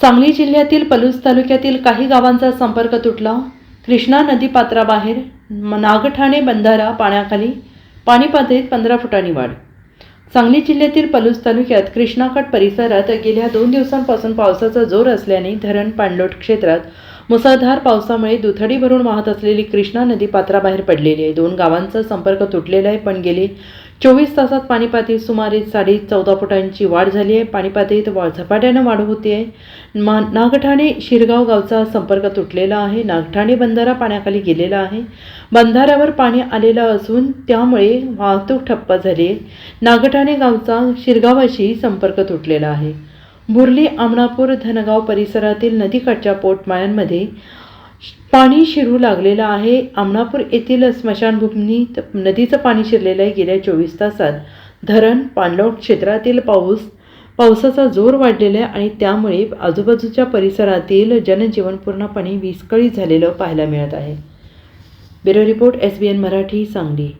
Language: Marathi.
सांगली जिल्ह्यातील पलूस तालुक्यातील काही गावांचा संपर्क तुटला. कृष्णा नदी पात्राबाहेर नागठाणे बंधारा पाण्याखाली पाणी पातळीत पंधरा फुटांनी वाढ. सांगली जिल्ह्यातील पलूस तालुक्यात कृष्णाकट परिसरात गेल्या दोन दिवसांपासून पावसाचा जोर असल्याने धरण पाणलोट क्षेत्रात मुसळधार पावसामुळे दुथडी भरून वाहत असलेली कृष्णा नदी पात्राबाहेर पडलेली आहे. दोन गावांचा संपर्क तुटलेला आहे पण गेली चोवीस तासात पाणी पातळीत सुमारे साडे चौदा फुटांची वाढ झाली आहे. पाणी पातळीत वा झपाट्यानं वाढ होते आहे. मा नागठाणे शिरगाव गावचा संपर्क तुटलेला आहे. नागठाणे बंधारा पाण्याखाली गेलेला आहे. बंधाऱ्यावर पाणी आलेलं असून त्यामुळे वाहतूक ठप्प झाली आहे. नागठाणे गावचा शिरगावाशी संपर्क तुटलेला आहे. बुर्ली आमणापूर धनगाव परिसरातील नदीकाठच्या पोटमाळ्यांमध्ये पाणी शिरू लागलेलं आहे. आमणापूर येथील स्मशानभूमीत नदीचं पाणी शिरलेलं आहे. गेल्या चोवीस तासात धरण पाणलोट क्षेत्रातील पाऊस पावसाचा जोर वाढलेला आहे आणि त्यामुळे आजूबाजूच्या परिसरातील जनजीवन पूर्णपणे विस्कळीत झालेलं पाहायला मिळत आहे. Bureau report S B N Marathi Sangli.